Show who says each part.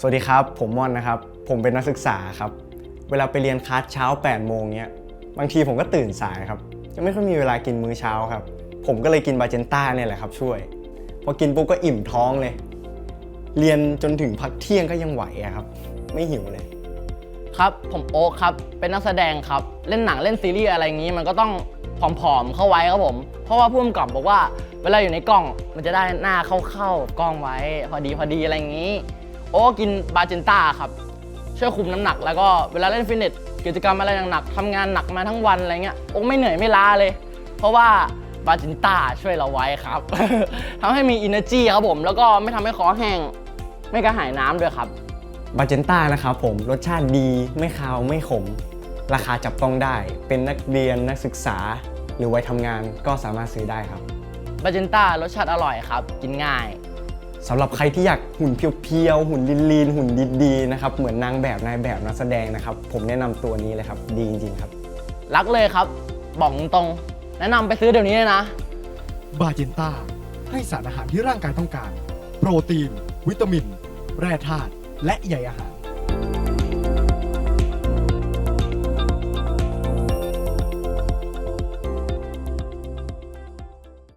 Speaker 1: สวัสดีครับ ผมม่อนนะครับ ผมเป็นนักศึกษาครับ เวลาไปเรียนคลาสเช้า 8 โมงเนี้ย บางทีผมก็ตื่นสายครับจะไม่ค่อยมีเวลากินมื้อเช้าครับ ผมก็เลยกินบาเจนต้าเนี่ยแหละครับ ช่วย พอกินปุ๊บก็อิ่มท้องเลย เรียนจนถึงพักเที่ยงก็ยังไหวอะครับ ไม่หิวเลย
Speaker 2: ครับ ผมโอ๊คครับ เป็นนักแสดงครับ เล่นหนังเล่นซีรีส์อะไรอย่างนี้ มันก็ต้องผอมๆเข้าไว้ครับผม เพราะว่าผู้กำกับบอกว่า เวลาอยู่ในกล้อง มันจะได้หน้าเข้าๆกล้องไว้ พอดีพอดีอะไรอย่างนี้ โอ้กินบาเจนต้าครับ ช่วยคุมน้ำหนัก แล้วก็เวลาเล่นฟิตเนสกิจกรรมอะไรหนักๆทำงานหนักมาทั้งวันอะไรเงี้ยโอ้ไม่เหนื่อยไม่ล้าเลย เพราะว่าบาจินต้าช่วยเราไว้ครับ ทำให้มี energy ครับผม แล้วก็ไม่ทำให้คอแห้ง ไม่กระหายน้ำด้วยครับ
Speaker 1: บาเจนต้านะครับผมรสชาติดีไม่คาวไม่ขม ราคาจับต้องได้ เป็นนักเรียนนักศึกษา หรือวัยทำงานก็สามารถซื้อได้ครับ
Speaker 2: บาจินต้ารสชาติอร่อยครับ กินง่าย
Speaker 1: สำหรับใครที่อยากหุ่นเพียวๆ หุ่นลีนๆ หุ่นดีๆ นะครับ เหมือนนางแบบนายแบบนักแสดงนะครับ ผมแนะนำตัวนี้เลยครับ ดีจริงๆครับ
Speaker 2: รักเลยครับ บอกตรงๆแนะนำไปซื้อเดี๋ยวนี้เลยนะ
Speaker 3: บาเจนต้า ให้สารอาหารที่ร่างกายต้องการ โปรตีน วิตามิน แร่ธาตุและใยอาหาร